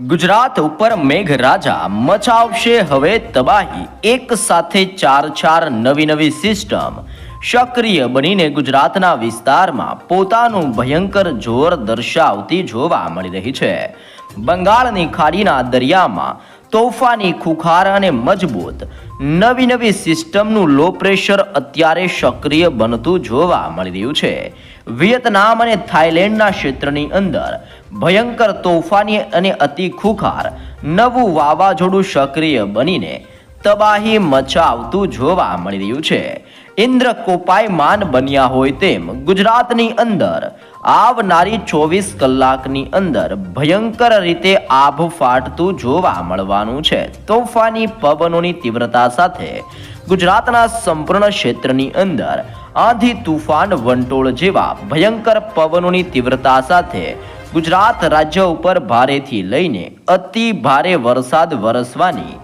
ગુજરાત ઉપર મેઘરાજા મચાવશે હવે તબાહી. એક સાથે ચાર ચાર નવી નવી સિસ્ટમ. સક્રિય બનીને ગુજરાતના વિસ્તારમાં પોતાનું ભયંકર જોર દર્શાવતી જોવા મળી રહી છે. બંગાળની ખાડીના દરિયામાં તોફાની ખુખાર અને મજબૂત. નવી નવી સિસ્ટમનું લો પ્રેશર અત્યારે સક્રિય બનતું જોવા મળી રહ્યું છે. વિયેતનામ અને થાઇલેન્ડના ક્ષેત્રની અંદર ભયંકર તોફાની અને અતિ ખુખાર નવું વાવાઝોડું સક્રિય બનીને તબાહી મચાવતું જોવા મળી રહ્યું છે. ઇન્દ્ર કોપાયમાન બન્યા હોય તેમ ગુજરાતની અંદર આવનારી ચોવીસ કલાકની અંદર ભયંકર રીતે આભ ફાટતું જોવા મળવાનું છે. તોફાની પવનોની તીવ્રતા સાથે ગુજરાતના સંપૂર્ણ ક્ષેત્રની અંદર આંધી તુફાન વંટોળ જેવા ભયંકર પવનોની તીવ્રતા સાથે ગુજરાત રાજ્ય ઉપર ભારેથી લઈને અતિ ભારે વરસાદ વરસવાની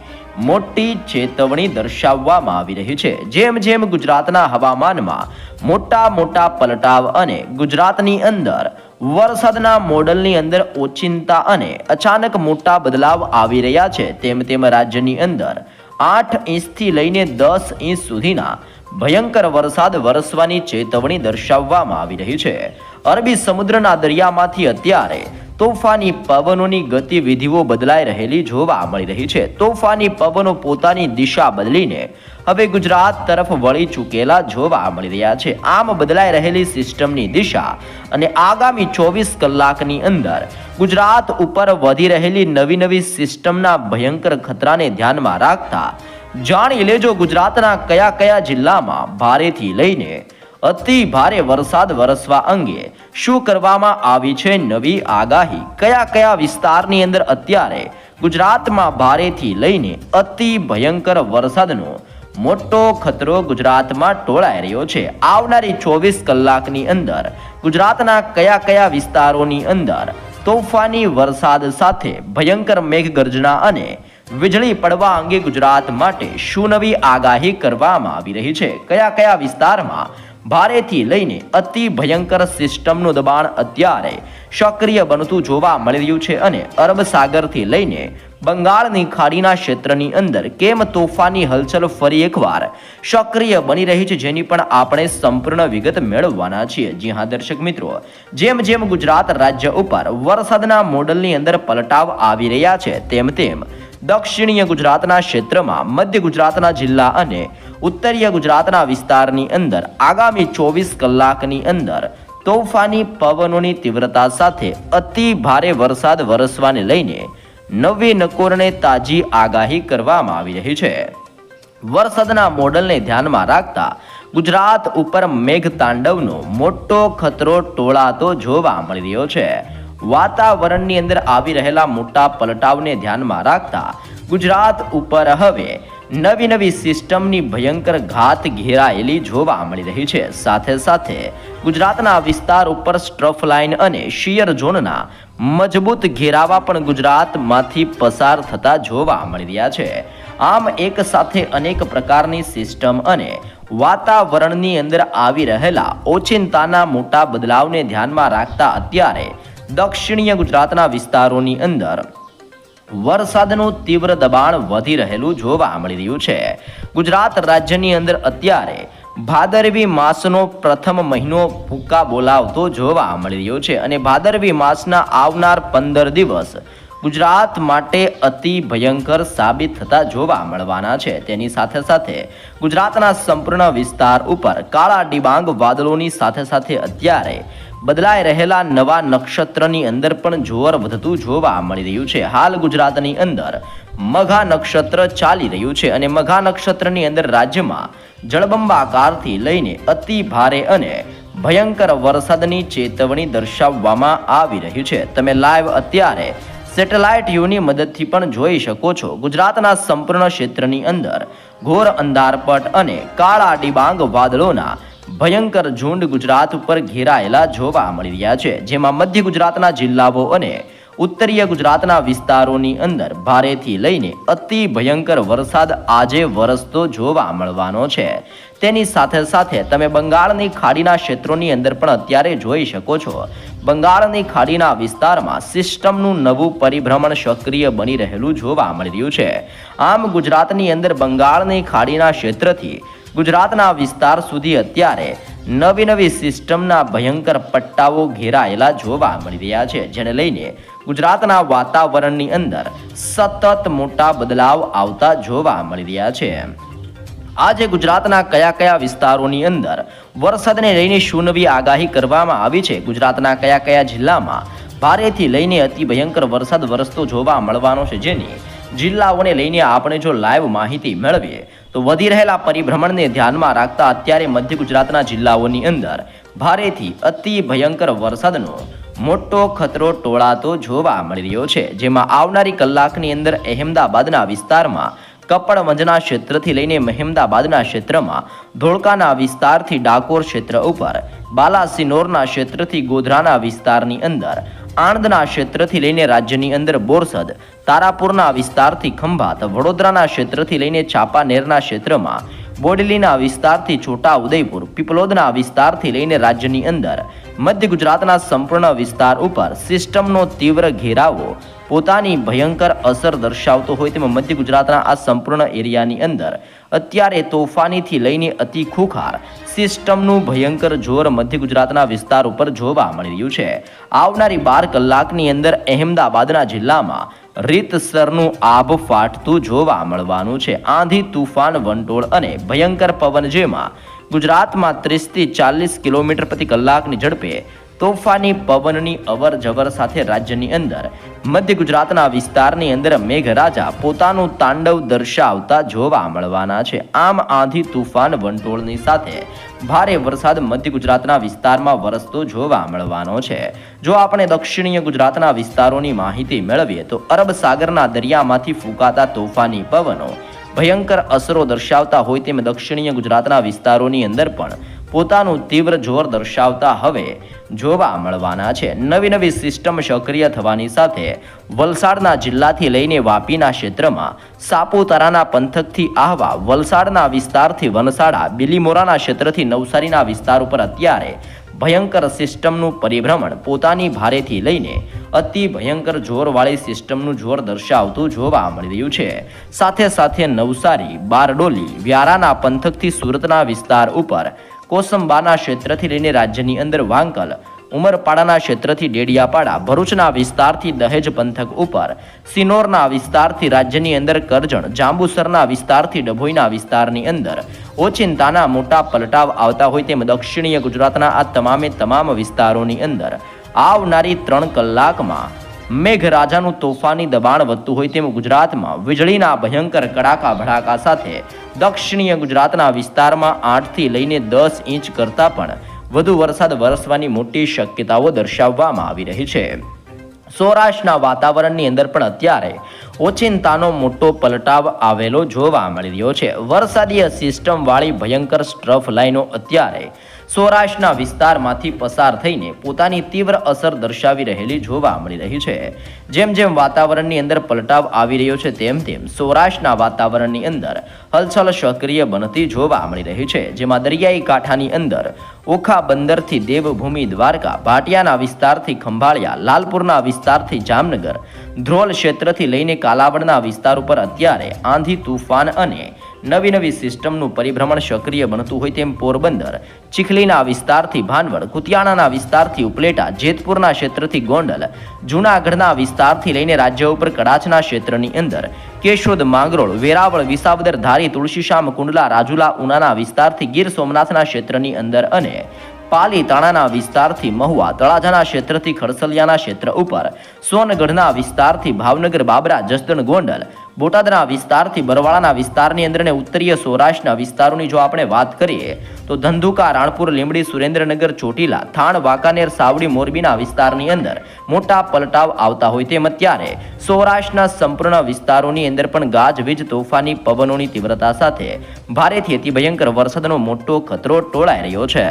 મોટી ચેતવણી દર્શાવવામાં આવી રહી છે. જેમ જેમ ગુજરાતના હવામાનમાં મોટા મોટા પલટાવ અને ગુજરાતની અંદર વરસાદના મોડલની અંદર ઓચિંતા અને અચાનક મોટા બદલાવ આવી રહ્યા છે, તેમ તેમ રાજ્યની અંદર આઠ ઇંચથી લઈને દસ ઇંચ સુધીના ભયંકર વરસાદ વરસવાની ચેતવણી દર્શાવવામાં આવી રહી છે. અરબી સમુદ્રના દરિયામાંથી અત્યારે તોફાની પવનોની ગતિવિધિઓ બદલાઈ રહેલી જોવા મળી રહી છે. તોફાની પવનો પોતાની દિશા બદલીને હવે ગુજરાત તરફ વળી ચૂકેલા જોવા મળી રહ્યા છે. આમ બદલાઈ રહેલી સિસ્ટમની દિશા અને આગામી ચોવીસ કલાકની અંદર ગુજરાત ઉપર વધી રહેલી નવી નવી સિસ્ટમના ભયંકર ખતરાને ધ્યાનમાં રાખતા જાણી લેજો ગુજરાતના કયા કયા જિલ્લામાં ભારેથી લઈને અતિ ભારે વરસાદ વરસવા અંગે શું કરવામાં આવી છે નવી આગાહી? કયા કયા વિસ્તારની અંદર અત્યારે ગુજરાતમાં ભારેથી લઈને અતિ ભયંકર વરસાદનો મોટો ખતરો ગુજરાતમાં ટોળાઈ રહ્યો છે? આવનારી ચોવીસ કલાકની અંદર ગુજરાતના કયા કયા વિસ્તારોની અંદર તોફાની વરસાદ સાથે ભયંકર મેઘગર્જના અને વીજળી પડવા અંગે ગુજરાત માટે શું નવી આગાહી કરવામાં આવી રહી છે? કયા કયા વિસ્તારમાં ભારેથી લઈને અતિ ભયંકર સિસ્ટમનું દબાણ અત્યારે સક્રિય બનતું જોવા મળી રહ્યું છે અને અરબ સાગરથી લઈને બંગાળની ખાડીના ક્ષેત્રની અંદર કેમ તોફાની હલચલ ફરી એકવાર સક્રિય બની રહી છે જેની પણ આપણે સંપૂર્ણ વિગત મેળવવાના છીએ. જી હા, દર્શક મિત્રો, જેમ જેમ ગુજરાત રાજ્ય ઉપર વરસાદના મોડલની અંદર પલટાવ આવી રહ્યા છે, તેમ તેમ દક્ષિણીય ગુજરાતના ક્ષેત્રમાં મધ્ય ગુજરાતના જિલ્લા અને ઉત્તરીય ગુજરાતના વિસ્તારની અંદર, આગામી ચોવીસ કલાકની અંદર તોફાની પવનોની તીવ્રતા સાથે અતિ ભારે વરસાદ વરસવાને લઈને નવી નકોરને તાજી આગાહી કરવામાં આવી રહી છે. વરસાદના મોડલને ધ્યાનમાં રાખતા ગુજરાત ઉપર મેઘતાંડવનો મોટો ખતરો ટોળાતો જોવા મળી રહ્યો છે. વાતાવરણની અંદર આવી રહેલા મોટા પલટાવને ધ્યાનમાં રાખતા ગુજરાત ઉપર હવે નવી નવી સિસ્ટમની ભયંકર ઘાત ઘેરાયેલી જોવા મળી રહી છે. સાથે સાથે ગુજરાતના વિસ્તાર ઉપર સ્ટ્રફ લાઇન અને શિયર ઝોનના મજબૂત ઘેરાવા પણ ગુજરાતમાંથી પસાર થતા જોવા મળી રહ્યા છે. આમ એક સાથે અનેક પ્રકારની સિસ્ટમ અને વાતાવરણની અંદર આવી રહેલા ઓચિંતાના મોટા બદલાવને ધ્યાનમાં રાખતા અત્યારે દક્ષિણીય ગુજરાતના વિસ્તારોની અંદર વરસાદનું તીવ્ર દબાણ વધી રહેલું જોવા મળી રહ્યું છે. ગુજરાત રાજ્યની અંદર અત્યારે ભાદરવી માસનો પ્રથમ મહિનો ભૂકા બોલાવતો જોવા મળી રહ્યો છે અને ભાદરવી માસના આવનાર પંદર દિવસ ગુજરાત માટે અતિ ભયંકર સાબિત થતા જોવા મળવાના છે. તેની સાથે સાથે ગુજરાતના સંપૂર્ણ વિસ્તાર ઉપર કાળા ડિબાંગ વાદળોની સાથે સાથે અત્યારે બદલાઈ રહેલા નવા નક્ષત્રની અંદર પણ જોર વધતું જોવા મળી રહ્યું છે. હાલ ગુજરાતની અંદર મઘા નક્ષત્ર ચાલી રહ્યું છે અને મઘા નક્ષત્રની અંદર રાજ્યમાં જળબંબાકારથી લઈને અતિ ભારે અને ભયંકર વરસાદની ચેતવણી દર્શાવવામાં આવી રહ્યું છે. તમે લાઈવ અત્યારે સેટેલાઇટ યુની મદદથી પણ જોઈ શકો છો. ગુજરાતના સંપૂર્ણ ક્ષેત્રની અંદર ઘોર અંધારપટ અને કાળા ડિબાંગ વાદળોના ભયંકર ઝુંડ ગુજરાત ઉપર ઘેરાયેલા જોવા મળી રહ્યા છે, જેમાં મધ્ય ગુજરાતના જિલ્લાઓ અને ઉત્તરીય ગુજરાતના વિસ્તારોની અંદર ભારેથી લઈને અતિ ભયંકર વરસાદ આજે વરસતો જોવા મળવાનો છે. તેની સાથે સાથે તમે બંગાળની ખાડીના ક્ષેત્રોની અંદર પણ અત્યારે જોઈ શકો છો. બંગાળની ખાડીના વિસ્તારમાં સિસ્ટમનું નવું પરિભ્રમણ સક્રિય બની રહેલું જોવા મળી રહ્યું છે. આમ ગુજરાતની અંદર બંગાળની ખાડીના ક્ષેત્રથી ગુજરાતના વિસ્તાર સુધી અત્યારે નવી નવી સિસ્ટમના ભયંકર પટ્ટાઓ ઘેરાયેલા જોવા મળી રહ્યા છે, જેને લઈને ગુજરાતના વાતાવરણની અંદર સતત મોટા બદલાવ આવતા જોવા મળી રહ્યા છે. આજે ગુજરાતના કયા કયા વિસ્તારોની અંદર વરસાદને લઈને શું નવી આગાહી કરવામાં આવી છે? ગુજરાતના કયા કયા જિલ્લામાં ભારેથી લઈને અતિ ભયંકર વરસાદ વરસતો જોવા મળવાનો છે? જેની જિલ્લાઓને લઈને આપણે જો લાઈવ માહિતી મેળવીએ તો વધી રહેલા પરિભ્રમણને ધ્યાનમાં રાખતા અત્યારે મધ્ય ગુજરાતના જિલ્લાઓની અંદર ભારેથી અતિ ભયંકર વરસાદનો મોટો ખતરો ટોળાતો જોવા મળી રહ્યો છે, જેમાં આવનારી કલાકની અંદર અહેમદાબાદના વિસ્તારમાં કપડવંજના ક્ષેત્રથી લઈને મહેમદાબાદના ક્ષેત્રમાં ધોળકાના વિસ્તારથી ડાકોર ક્ષેત્ર ઉપર, બાલાસિનોરના ક્ષેત્રથી ગોધરાના વિસ્તારની અંદર આણંદના ક્ષેત્રથી લઈને રાજ્યની અંદર બોરસદ, તારાપુરના વિસ્તારથી ખંભાત, વડોદરાના ક્ષેત્રથી લઈને ચાંપાનેરના ક્ષેત્રમાં, બોડેલીના વિસ્તારથી છોટા ઉદયપુર, પીપલોદના વિસ્તારથી લઈને રાજ્યની અંદર, મધ્ય ગુજરાતના સંપૂર્ણ વિસ્તાર ઉપર સિસ્ટમનો તીવ્ર ઘેરાવો પોતાની ભયંકર અસર દર્શાવતો હોય તેમાં મધ્ય ગુજરાતના આ સંપૂર્ણ એરિયાની અંદર અત્યારે તોફાનીથી લઈને અતિ ખુખાર સિસ્ટમનું ભયંકર જોર મધ્ય ગુજરાતના વિસ્તાર ઉપર જોવા મળી રહ્યું છે. આવનારી બાર કલાકની અંદર અહેમદાબાદના જિલ્લામાં રીતસરનું આબ ફાટતું જોવા મળવાનું છે. આંધી, તુફાન, વંટોળ અને ભયંકર પવન જેમાં ગુજરાતમાં ત્રીસથી ચાલીસ કિલોમીટર પ્રતિ કલાકની ઝડપે તોફાની પવનની અવર જવર સાથે રાજ્યની અંદર, મધ્ય ગુજરાતના વિસ્તારની અંદર મેઘરાજા પોતાનું તાંડવ દર્શાવતા જોવા મળવાના છે. આમ આંધી તુફાન વંટોળની સાથે ભારે વરસાદ મધ્ય ગુજરાતના વિસ્તારમાં વરસતો જોવા મળવાનો છે. જો આપણે દક્ષિણીય ગુજરાતના વિસ્તારોની માહિતી મેળવીએ તો અરબ સાગરના દરિયામાંથી ફૂંકાતા તોફાની પવનો ભયંકર અસરો દર્શાવતા હોય તેમ દક્ષિણીય ગુજરાતના વિસ્તારોની અંદર પણ પોતાનું તીવ્ર જોર દર્શાવતા હવે જોવા મળવાના છે. નવી નવી સિસ્ટમ સક્રિય થવાની સાથે વલસાડના જિલ્લાથી લઈને વાપીના ક્ષેત્રમાં સાપુતારાના પંથકથી આહવા વલસાડના વિસ્તારથી વનસાડા, બિલીમોરાના ક્ષેત્રથી નવસારીના વિસ્તાર ઉપર અત્યારે ભયંકર સિસ્ટમનું પરિભ્રમણ પોતાની ભારેથી લઈને અતિ ભયંકર જોરવાળી સિસ્ટમનું જોર દર્શાવતું જોવા મળી રહ્યું છે. સાથે સાથે નવસારી, બારડોલી, વ્યારાના પંથકથી સુરતના વિસ્તાર ઉપર કોસંબાના ક્ષેત્રથી લઈને રાજ્યની અંદર વાંકલ, ઉમરપાડાના ક્ષેત્રથી ડેડિયાપાડા, ભરૂચના વિસ્તારથી દહેજ પંથક ઉપર, સિનોરના વિસ્તારથી રાજ્યની અંદર કરજણ, જાંબુસરના વિસ્તારથી ડભોઈના વિસ્તારની અંદર. ઓચિંતાના મોટા પલટાવ આવતા હોય તેમ દક્ષિણીય ગુજરાતના આ તમામે તમામ વિસ્તારોની અંદર આવનારી ત્રણ કલાકમાં મેઘરાજાનું તોફાની દબાણ વધતું હોય તેમ ગુજરાતમાં વીજળીના ભયંકર કડાકા ભડાકા સાથે દક્ષિણીય ગુજરાતના વિસ્તારમાં આઠથી લઈને દસ ઇંચ કરતાં પણ વધુ વરસાદ વરસવાની મોટી શક્યતાઓ દર્શાવવામાં આવી રહી છે. સૌરાષ્ટ્રના વાતાવરણની અંદર પણ અત્યારે ઓચિંતાનો મોટો પલટાવ આવેલો જોવા મળી રહ્યો છે. વરસાદીય સિસ્ટમવાળી ભયંકર સ્ટ્રફ લાઇનો અત્યારે સૌરાષ્ટ્રના વિસ્તારમાંથી પસાર થઈને પોતાની તીવ્ર અસર દર્શાવી રહેલી જોવા મળી રહી છે. જેમ જેમ વાતાવરણની અંદર પલટાવ આવી રહ્યો છે, તેમ તેમ સૌરાષ્ટ્રના વાતાવરણની અંદર હલચલ સક્રિય બનતી જોવા મળી રહી છે, જેમાં દરિયાઈ કાંઠાની અંદર ઓખા બંદરથી દેવભૂમિ દ્વારકા, ભાટિયાના વિસ્તારથી ખંભાળિયા, લાલપુરના વિસ્તારથી જામનગર, ધ્રોલ ક્ષેત્રથી લઈને કાલાવડના વિસ્તાર ઉપર અત્યારે આંધી તુફાન અને નવી નવી સિસ્ટમનું પરિભ્રમણ સક્રિય બનતું હોય તેમ પોરબંદર, ચીખલીના વિસ્તારથી ભાનવડ, કુતિયાણાના વિસ્તારથી ઉપલેટા, જેતપુરના ક્ષેત્રથી ગોંડલ, જૂનાગઢના વિસ્તારથી લઈને રાજ્ય ઉપર કડાચના ક્ષેત્રની અંદર કેશોદ માંગરોળ, વેરાવળ, વિસાવદર, ધારી તુલસીશ્યામ કુંડલા, રાજુલા, ઉનાના વિસ્તારથી ગીર સોમનાથના ક્ષેત્રની અંદર અને પાલી તાણાના વિસ્તારથી મહુવા, તળાજાના ક્ષેત્રથી ખડસલિયાના ક્ષેત્ર ઉપર, સોનગઢના વિસ્તારથી ભાવનગર, બાબરા, જસદણ, ગોંડલ બોટાદના વિસ્તારથી બરવાળાના વિસ્તારની અંદર અને ઉત્તરીય સૌરાષ્ટ્રના વિસ્તારોની જો આપણે વાત કરીએ, તો ધંધુકા, રાણપુર, લીંબડી, સુરેન્દ્રનગર, ચોટીલા, થાણ, વાંકાનેર, સાવડી, મોરબીના વિસ્તારની અંદર મોટા પલટાવ આવતા હોય તેમ અત્યારે સૌરાષ્ટ્રના સંપૂર્ણ વિસ્તારોની અંદર પણ ગાજવીજ તોફાની, પવનોની તીવ્રતા સાથે ભારેથી અતિ ભયંકર વરસાદનો મોટો ખતરો ટોળાઈ રહ્યો છે.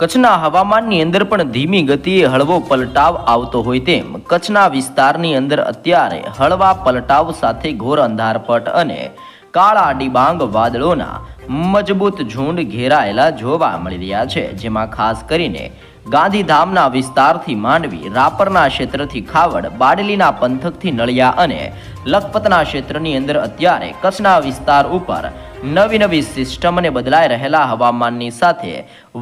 કચ્છના હવામાનની અંદર પણ ધીમી ગતિએ હળવો પલટાવ આવતો હોય તેમ કચ્છના વિસ્તારની અંદર અત્યારે હળવા પલટાવ સાથે ઘોર અંધારપટ અને કાળા ડિબાંગ વાદળોના મજબૂત ઝુંડ ઘેરાયેલા જોવા મળી રહ્યા છે, જેમાં ખાસ કરીને ગાંધીધામના વિસ્તારથી માંડવી, રાપરના ક્ષેત્રથી ખાવડ, બાડલીના પંથકથી નળિયા અને લખપતના ક્ષેત્રની અંદર અત્યારે કચ્છના વિસ્તાર ઉપર નવી નવી સિસ્ટમ અને બદલાઈ રહેલા હવામાનની સાથે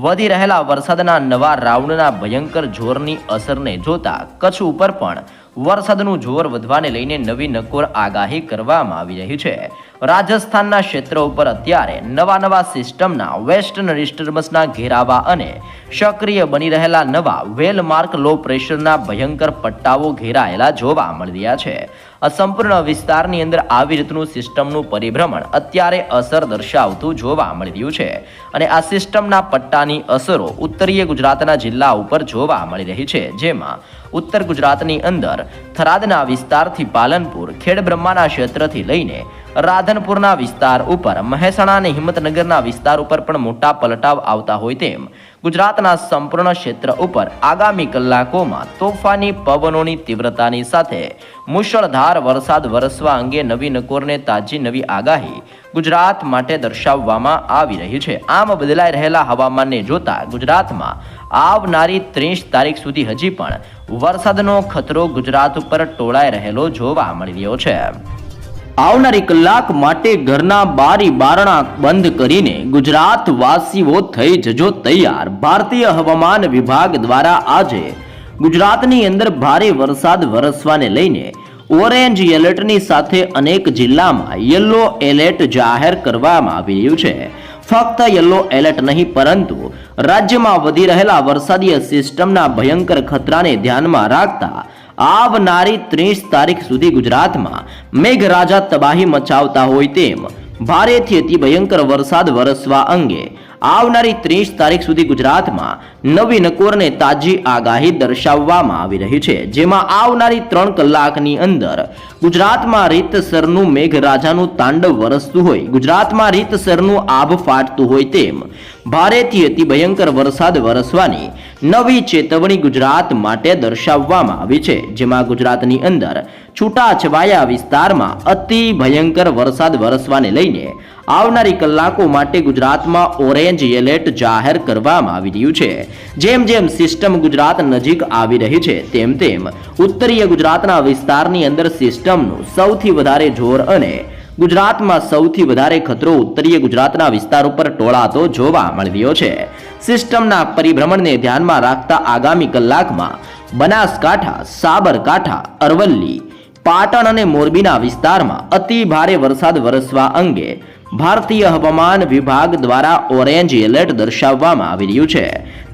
વધી રહેલા વરસાદના નવા રાઉન્ડના ભયંકર જોરની અસરને જોતા કચ્છ ઉપર પણ વરસાદનું જોર વધવાને લઈને નવી નકોર આગાહી કરવામાં આવી રહી છે. રાજસ્થાનના ક્ષેત્ર ઉપર અત્યારે નવા નવા સિસ્ટમના વેસ્ટર્ન ડિસ્ટર્બન્સના ઘેરાવા અને સક્રિય બની રહેલા નવા વેલમાર્ક લો પ્રેશરના ભયંકર પટ્ટાઓ ઘેરાયેલા જોવા મળી રહ્યા છે. આ સંપૂર્ણ વિસ્તારની અંદર આવી રીતનું સિસ્ટમનું પરિભ્રમણ અત્યારે અસર દર્શાવતું જોવા મળી રહ્યું છે. અને આ સિસ્ટમના પટ્ટાની અસરો ઉત્તરીય ગુજરાતના જિલ્લા ઉપર જોવા મળી રહી છે, જેમાં ઉત્તર ગુજરાતની અંદર થરાદના વિસ્તારથી પાલનપુર ખેડબ્રહ્માના ક્ષેત્રથી લઈને રાધનપુરના વિસ્તાર ઉપર, મહેસાણા અને હિંમતનગરના વિસ્તાર ઉપર પણ મોટા પલટાવ આવતા હોય તેમ ગુજરાતના સંપૂર્ણ ક્ષેત્ર ઉપર આગામી કલાકોમાં તોફાની પવનોની તીવ્રતાની સાથે મુશળધાર વરસાદ વરસવા અંગે નવી નકોરને તાજી નવી આગાહી ગુજરાત માટે દર્શાવવામાં આવી રહી છે. આમ બદલાઈ રહેલા હવામાનને જોતા ગુજરાતમાં આવનારી ત્રીસ તારીખ સુધી હજી પણ વરસાદનો ખતરો ગુજરાત ઉપર ટોળાઈ રહેલો જોવા મળી રહ્યો છે. આવનારી કલાક માટે ઘરના બારી બારણા બંધ કરીને ગુજરાત વાસીઓ થઈ જજો તૈયાર. ભારતીય હવામાન વિભાગ દ્વારા આજે ગુજરાતની અંદર ભારે વરસાદ વરસવાને લઈને ઓરેન્જ એલર્ટની સાથે અનેક જિલ્લામાં યલો એલર્ટ જાહેર કરવામાં આવી રહ્યું છે. ફક્ત યલો એલર્ટ નહીં, પરંતુ રાજ્યમાં વધી રહેલા વરસાદીય સિસ્ટમના ભયંકર ખતરાને ધ્યાનમાં રાખતા આવનારી ત્રીસ તારીખ સુધી ગુજરાતમાં મેઘરાજા તબાહી મચાવતા હોય તેમ ભારેથી અતિ ભયંકર વરસાદ વરસવા અંગે આવનારી ત્રીસ તારીખ સુધી ગુજરાતમાં નવી નકોરને તાજી આગાહી દર્શાવવામાં આવી રહી છે. જેમાં આવનારી ત્રણ કલાકની અંદર ગુજરાતમાં રીતસરનું મેઘરાજાનું તાંડવ વરસતું હોય, ગુજરાતમાં રીતસરનું આભ ફાટતું હોય તેમ ભારેથી અતિ ભયંકર વરસાદ વરસવાની નવી ચેતવણી ગુજરાત માટે દર્શાવવામાં આવી છે, જેમાં ગુજરાતની અંદર છૂટાછવાયા વિસ્તારમાં અતિ ભયંકર વરસાદ વરસવાને લઈને આવનારી કલાકો માટે ગુજરાતમાં ઓરેન્જ એલર્ટ જાહેર કરવામાં આવી રહ્યું છે. જેમ જેમ સિસ્ટમ ગુજરાત નજીક આવી રહી છે, તેમ તેમ ઉત્તરીય ગુજરાતના વિસ્તારની અંદર સિસ્ટમનું સૌથી વધારે જોર અને ગુજરાતમાં સૌથી વધારે ખતરો ઉત્તરીય ગુજરાતના વિસ્તાર ઉપર ટોળાતો જોવા મળી રહ્યો છે. સિસ્ટમના પરિભ્રમણને ધ્યાનમાં રાખતા આગામી કલાકમાં બનાસકાંઠા, સાબરકાંઠા, અરવલ્લી, પાટણ અને મોરબીના વિસ્તારમાં અતિ ભારે વરસાદ વરસવા અંગે ભારતીય હવામાન વિભાગ દ્વારા ઓરેન્જ એલર્ટ દર્શાવવામાં આવી રહ્યું છે.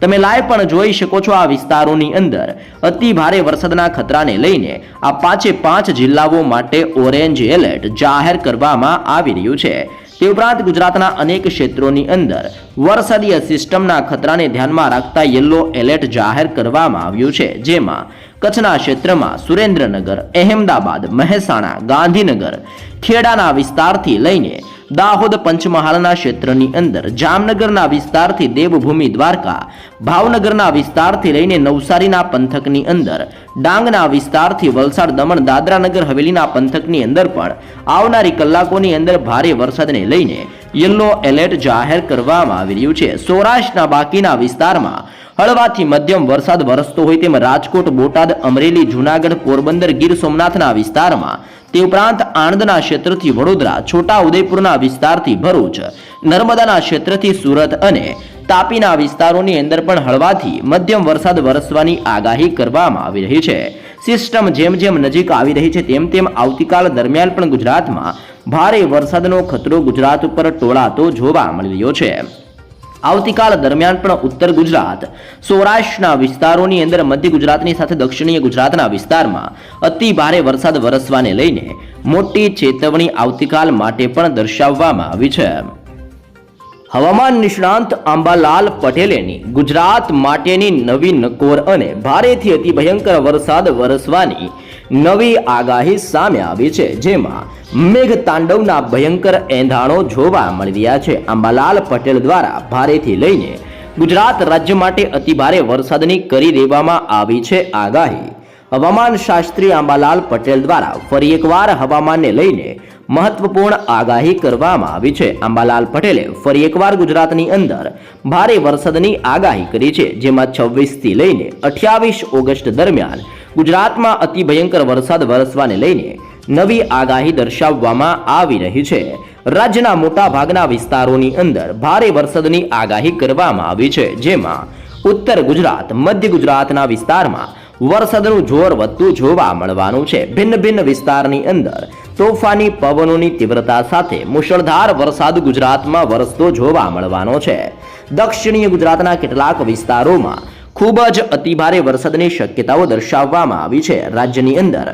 તમે લાઈવ પણ જોઈ શકો છો આ વિસ્તારોની અંદર. અતિ ભારે વરસાદના ખતરાને લઈને આ પાંચે પાંચ જિલ્લાઓ માટે ઓરેન્જ એલર્ટ જાહેર કરવામાં આવી રહ્યું છે. તે ઉપરાંત ગુજરાતના અનેક ક્ષેત્રોની અંદર વરસાદીય સિસ્ટમના ખતરાને ધ્યાનમાં રાખતા યલો એલર્ટ જાહેર કરવામાં આવ્યું છે. જેમાં કચ્છના ક્ષેત્રમાં સુરેન્દ્રનગર, અહેમદાબાદ, મહેસાણા, ગાંધીનગર ખેડાના વિસ્તારથી લઈને દાહોદ પંચમહાલના ક્ષેત્રની અંદર જામનગરના વિસ્તારથી દેવભૂમિ દ્વારકા, ભાવનગરના વિસ્તારથી લઈને નવસારીના પંથકની અંદર, ડાંગના વિસ્તારથી વલસાડ, દમણ, દાદરાનગર, હવેલીના પંથકની અંદર પણ આવનારી કલાકોની અંદર ભારે વરસાદને લઈને યલો એલર્ટ જાહેર કરવામાં આવી રહ્યું છે. સૌરાષ્ટ્રના બાકીના વિસ્તારમાં હળવાથી મધ્યમ વરસાદ વરસતો હોય તેમ રાજકોટ, બોટાદ, અમરેલી, જૂનાગઢ, પોરબંદર, ગીર સોમનાથના વિસ્તારમાં તે ઉપરાંત આણંદના ક્ષેત્રથી વડોદરા છોટા ઉદયપુરના વિસ્તારથી ભરૂચ, નર્મદાના ક્ષેત્રથી સુરત અને તાપીના વિસ્તારોની અંદર પણ હળવાથી મધ્યમ વરસાદ વરસવાની આગાહી કરવામાં આવી રહી છે. સિસ્ટમ જેમ જેમ નજીક આવી રહી છે તેમ તેમ આવતીકાલ દરમિયાન પણ ગુજરાતમાં ભારે વરસાદનો ખતરો ગુજરાત ઉપર ટોળાતો જોવા મળી રહ્યો છે. આવતીકાલ દરમિયાન પણ ઉત્તર ગુજરાત, સૌરાષ્ટ્રના વિસ્તારોની અંદર મધ્ય ગુજરાતની સાથે દક્ષિણીય ગુજરાતના વિસ્તારમાં અતિ ભારે વરસાદ વરસવાને લઈને મોટી ચેતવણી આવતીકાલ માટે પણ દર્શાવવામાં આવી છે. હવામાન નિષ્ણાંત આંબાલાલ પટેલેની ગુજરાત માટેની નવી નકોર અને ભારેથી અતિ ભયંકર વરસાદ વરસવાની નવી આગાહી સામે આવી છે, જેમાં મેઘ તાંડવના ભયંકર એંધાણો જોવા મળી રહ્યા છે. આંબાલાલ પટેલ દ્વારા ભારેથી લઈને ગુજરાત રાજ્ય માટે અતિભારે વરસાદની કરી દેવામાં આવી છે આગાહી. હવામાન શાસ્ત્રી આંબાલાલ પટેલ દ્વારા ફરી એકવાર હવામાનને લઈને મહત્વપૂર્ણ આગાહી કરવામાં આવી છે. આંબાલાલ પટેલે ફરી એકવાર ગુજરાતની અંદર ભારે વરસાદની આગાહી કરી છે, જેમાં છવ્વીસથી લઈને અઠ્યાવીસ ઓગસ્ટ દરમિયાન ગુજરાતમાં અતિ ભયંકર વરસાદ વરસવાને લઈને નવી આગાહી દર્શાવવામાં આવી રહી છે. રાજ્યના મોટા વિસ્તારોની અંદર ભારે વરસાદની આગાહી કરવામાં આવી છે. જેમાં ઉત્તર ગુજરાત, મધ્ય ગુજરાતના વિસ્તારમાં વરસાદનું જોર વધતું જોવા મળવાનું છે. ભિન્ન ભિન્ન વિસ્તારની અંદર તોફાની પવનોની તીવ્રતા સાથે મુશળધાર વરસાદ ગુજરાતમાં વરસતો જોવા મળવાનો છે. દક્ષિણીય ગુજરાતના કેટલાક વિસ્તારોમાં ખૂબ જ અતિભારે વરસાદની શક્યતાઓ દર્શાવવામાં આવી છે. રાજ્યની અંદર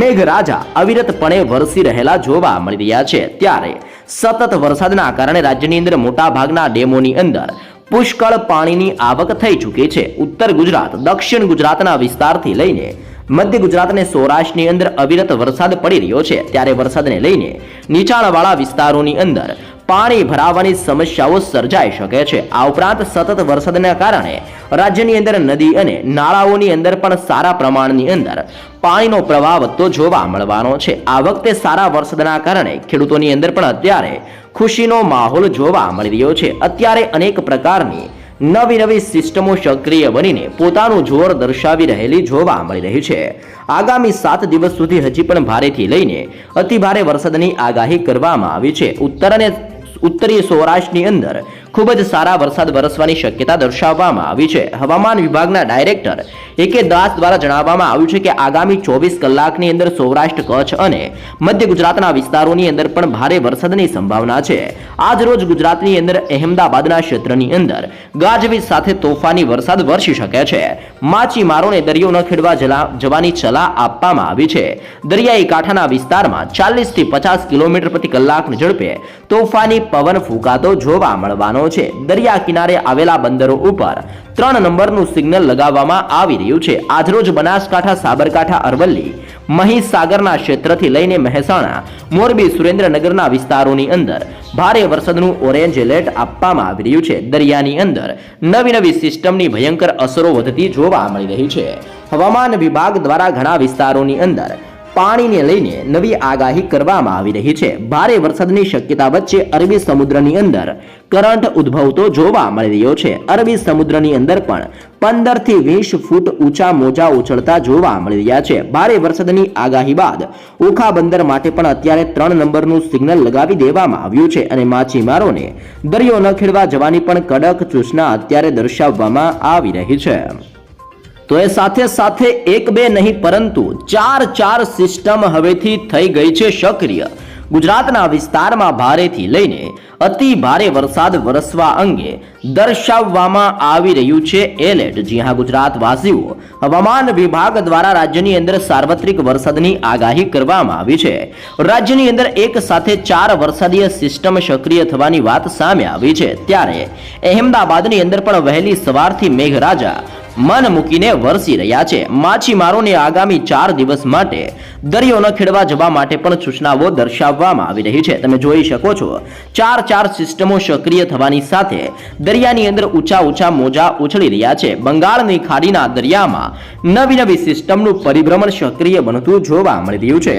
મેઘરાજા અવિરતપણે વરસી રહેલા જોવા મળી રહ્યા છે. ત્યારે સતત વરસાદના કારણે રાજ્યની અંદર મોટા ભાગના ડેમોની અંદર પુષ્કળ પાણીની આવક થઈ ચૂકી છે. ઉત્તર ગુજરાત, દક્ષિણ ગુજરાતના વિસ્તારથી લઈને મધ્ય ગુજરાત અને સૌરાષ્ટ્રની અંદર અવિરત વરસાદ પડી રહ્યો છે. ત્યારે વરસાદને લઈને નીચાણવાળા વિસ્તારોની અંદર પાણી ભરાવાની સમસ્યાઓ સર્જાઈ શકે છે. આ ઉપરાંત સતત વરસાદના કારણે રાજ્યની અંદર નદી અને નાળાઓની અંદર પણ સારા પ્રમાણની અંદર પાણીનો પ્રવાહ વધતો જોવા મળવાનો છે. આ વખતે સારા વરસાદના કારણે ખેડૂતોની અંદર પણ અત્યારે ખુશીનો માહોલ જોવા મળી રહ્યો છે. અત્યારે અનેક પ્રકારની નવી નવી સિસ્ટમો સક્રિય બનીને પોતાનું જોર દર્શાવી રહેલી જોવા મળી રહી છે. આગામી સાત દિવસ સુધી હજી પણ ભારેથી લઈને અતિભારે વરસાદની આગાહી કરવામાં આવી છે. ઉત્તર અને ઉત્તરીય સૌરાષ્ટ્રની અંદર ખૂબ જ સારા વરસાદ વરસવાની શક્યતા દર્શાવવામાં આવી છે. હવામાન વિભાગના ડાયરેક્ટર એ કે દાસ દ્વારા જણાવવામાં આવ્યું છે કે આગામી ચોવીસ કલાકની અંદર સૌરાષ્ટ્ર, કચ્છ અને મધ્ય ગુજરાતના વિસ્તારોની અંદર પણ ભારે વરસાદની સંભાવના છે. આજ રોજ ગુજરાતની અંદર અહેમદાબાદના ક્ષેત્રની અંદર ગાજવીજ સાથે તોફાની વરસાદ વરસી શકે છે. માછીમારોને દરિયો ન ખેડવા જવાની સલાહ આપવામાં આવી છે. દરિયાઈ કાંઠાના વિસ્તારમાં ચાલીસથી પચાસ કિલોમીટર પ્રતિ કલાકની ઝડપે તોફાની પવન ફૂંકાતો જોવા મળવાનો છે. દરિયા કિનારે આવેલા બંદરો ઉપર ત્રણ નંબરનું સિગ્નલ લગાવવામાં આવી રહ્યું છે. આજરોજ બનાસકાંઠા, સાબરકાંઠા, અરવલ્લી, મહીસાગરના ક્ષેત્રથી લઈને મહેસાણા, મોરબી, સુરેન્દ્રનગરના વિસ્તારોની અંદર ભારે વરસાદનું ઓરેન્જ એલર્ટ આપવામાં આવી રહ્યું છે. દરિયાની અંદર નવી નવી સિસ્ટમની ભયંકર અસરો વધતી જોવા મળી રહી છે. હવામાન વિભાગ દ્વારા ઘણા વિસ્તારોની અંદર પાણીને લઈને નવી આગાહી કરવામાં આવી રહી છે. ભારે વરસાદની શક્યતા વચ્ચે અરબી સમુદ્રની અંદર કરંટ ઉદ્ભવતો જોવા મળી રહ્યો છે. અરબી સમુદ્રની અંદર પણ પંદરથી વીસ ફૂટ ઊંચા મોજા ઉછળતા જોવા મળી રહ્યા છે. ભારે વરસાદની આગાહી બાદ ઓખા બંદર માટે પણ અત્યારે ત્રણ નંબરનું સિગ્નલ લગાવી દેવામાં આવ્યું છે અને માછીમારોને દરિયો ન ખેડવા જવાની પણ કડક સૂચના અત્યારે દર્શાવવામાં આવી રહી છે. તો એ સાથે સાથે એક બે નહીં, પરંતુ ચાર ચાર સિસ્ટમ હવેથી થઈ ગઈ છે સક્રિય. ગુજરાતના વિસ્તારમાં ભારેથી લઈને અતિ ભારે વરસાદ વરસવા અંગે દર્શાવવામાં આવી રહ્યું છે એલર્ટ. જી ગુજરાતવાસીઓ, હવામાન વિભાગ દ્વારા રાજ્યની અંદર સાર્વત્રિક વરસાદની આગાહી કરવામાં આવી છે. રાજ્યની અંદર એક સાથે ચાર વરસાદીય સિસ્ટમ સક્રિય થવાની વાત સામે આવી છે. ત્યારે અહેમદાબાદની અંદર પણ વહેલી સવારથી મેઘરાજા મન મૂકીને વરસી રહ્યા છે. માછીમારોને આગામી ચાર દિવસ માટે દરિયો ન ખેડવા જવા માટે પણ સૂચનાઓ દર્શાવવામાં આવી રહી છે. તમે જોઈ શકો છો, ચાર ચાર સિસ્ટમો સક્રિય થવાની સાથે દરિયાની અંદર ઊંચા ઊંચા મોજા ઉછળી રહ્યા છે. બંગાળની ખાડીના દરિયામાં નવી નવી સિસ્ટમનું પરિભ્રમણ સક્રિય બનતું જોવા મળી રહ્યું છે.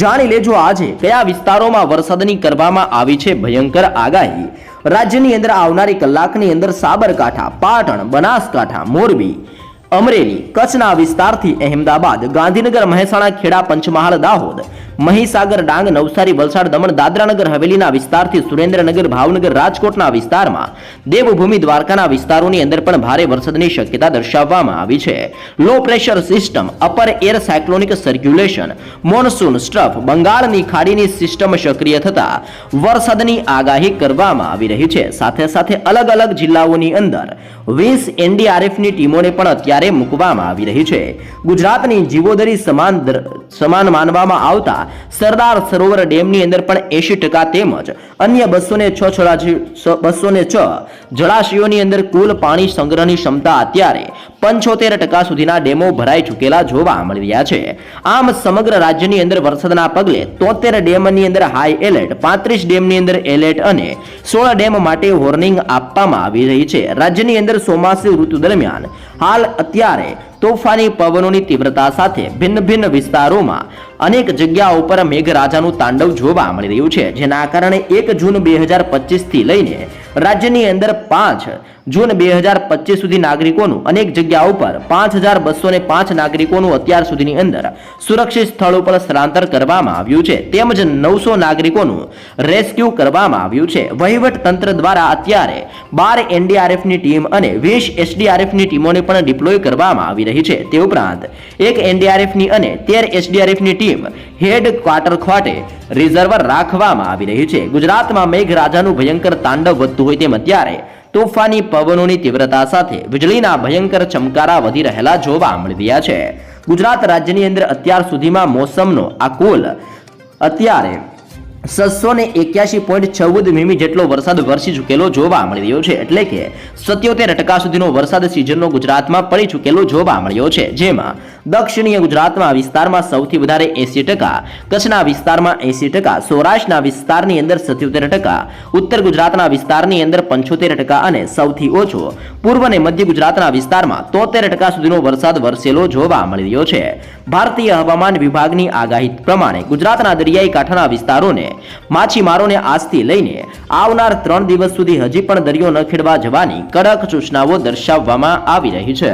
જાણી લેજો આજે, કયા વિસ્તારોમાં વરસાદની કરવામાં આવી છે ભયંકર આગાહી? રાજ્યની અંદર આવનારી કલાકની અંદર સાબરકાંઠા, પાટણ, બનાસકાંઠા, મોરબી, અમરેલી, કચ્છના વિસ્તારથી અહેમદાબાદ, ગાંધીનગર, મહેસાણા, ખેડા, પંચમહાલ, દાહોદ મહીસાગર ડાંગ, નવસારી, વલસાડ, દમણ, દાદરાનગર, હવેલીના વિસ્તારથી સુરેન્દ્રનગર, ભાવનગર, રાજકોટના વિસ્તારમાં દેવભૂમિ દ્વારકાના વિસ્તારોની અંદર પણ ભારે વરસાદની શક્યતા દર્શાવવામાં આવી છે. Low pressure system upper air cyclonic circulation monsoon trough બંગાળની ખાડીની સિસ્ટમ સક્રિય થતા વરસાદની આગાહી કરવામાં આવી રહી છે. સાથે સાથે અલગ અલગ જિલ્લાઓની અંદર વીસ એનડીઆરએફની ટીમોને પણ અત્યારે મૂકવામાં આવી રહી છે. ગુજરાતની જીવોદરી સમાન સમાન માનવામાં આવતા સરદાર સરોવર ડેમની અંદર પણ એંશી ટકા તેમજ અન્ય બસો ને છ બસો ને છ જળાશયોની અંદર કુલ પાણી સંગ્રહની ક્ષમતા અત્યારે પંચોતેર ટકા સુધીના ડેમો ભરાઈ ચૂકેલા જોવા મળી રહ્યા છે. આમ સમગ્ર રાજ્યની અંદર વરસાદના પગલે તોતેર ડેમની અંદર હાઈ એલર્ટ પાંત્રીસ ડેમની અંદર એલર્ટ અને સોળ ડેમ માટે વોર્નિંગ આપવામાં આવી રહી છે. રાજ્યની અંદર ચોમાસુ ઋતુ દરમિયાન હાલ અત્યારે તોફાની પવનોની તીવ્રતા સાથે ભિન્ન ભિન્ન વિસ્તારોમાં અનેક જગ્યાઓ પર મેઘરાજાનું તાંડવ જોવા મળી રહ્યું છે, જેના કારણે એક જૂન બે હજાર પચીસથી લઈને રાજ્યની અંદર પાંચ જૂન બે હજાર પચીસ સુધી નાગરિકોનું અનેક જગ્યાઓ પર પાંચ હજાર બસો ને પાંચ નાગરિકોનું અત્યાર સુધીની અંદર સુરક્ષિત સ્થળો પર સ્થળાંતર કરવામાં આવ્યું છે, તેમજ નવસો નાગરિકોનું રેસ્ક્યુ કરવામાં આવ્યું છે. વહીવટ તંત્ર દ્વારા અત્યારે બાર એનડીઆરએફની ટીમ અને વીસ એસડીઆરએફની ટીમોને પણ ડિપ્લોય કરવામાં આવી રહી છે. તે ઉપરાંત એક એનડીઆરએફની અને તેર એસડીઆરએફની ટીમ હેડ ક્વાર્ટર ખાતે રિઝર્વ રાખવામાં આવી રહી છે. ગુજરાતમાં મેઘરાજાનું ભયંકર તાંડવ વધતું હોય તેમ અત્યારે તોફાની પવનોની તીવ્રતા સાથે વીજળીના ભયંકર ચમકારા વધી રહેલા જોવા મળી રહ્યા છે. ગુજરાત રાજ્યની અંદર અત્યાર સુધીમાં મોસમનો આ કુલ અત્યારે છસો ને એક્યાસી પોઈન્ટ ચૌદ મીમી જેટલો વરસાદ વરસી ચૂકેલો જોવા મળી રહ્યો છે. એટલે કે સત્યોતેર ટકા સુધીનો વરસાદ સિઝનનો ગુજરાતમાં પડી ચૂકેલો જોવા મળ્યો છે. જેમાં દક્ષિણીય ગુજરાતમાં વિસ્તારમાં સૌથી વધારે એસી ટકા, કચ્છના વિસ્તારમાં એસી ટકા, સૌરાષ્ટ્રના વિસ્તારની અંદર સત્યોતેર ટકા, ઉત્તર ગુજરાતના વિસ્તારની અંદર પંચોતેર ટકા અને સૌથી ઓછો, પૂર્વ અને મધ્ય ગુજરાતના વિસ્તારમાં તોતેર ટકા સુધીનો વરસાદ વરસેલો જોવા મળી રહ્યો છે. ભારતીય હવામાન વિભાગની આગાહી પ્રમાણે ગુજરાતના દરિયાઈ કાંઠાના વિસ્તારોને માછીમારોને આજથી લઈને આવનાર ત્રણ દિવસ સુધી હજી પણ દરિયો ન ખેડવા જવાની કડક સૂચનાઓ દર્શાવવામાં આવી રહી છે.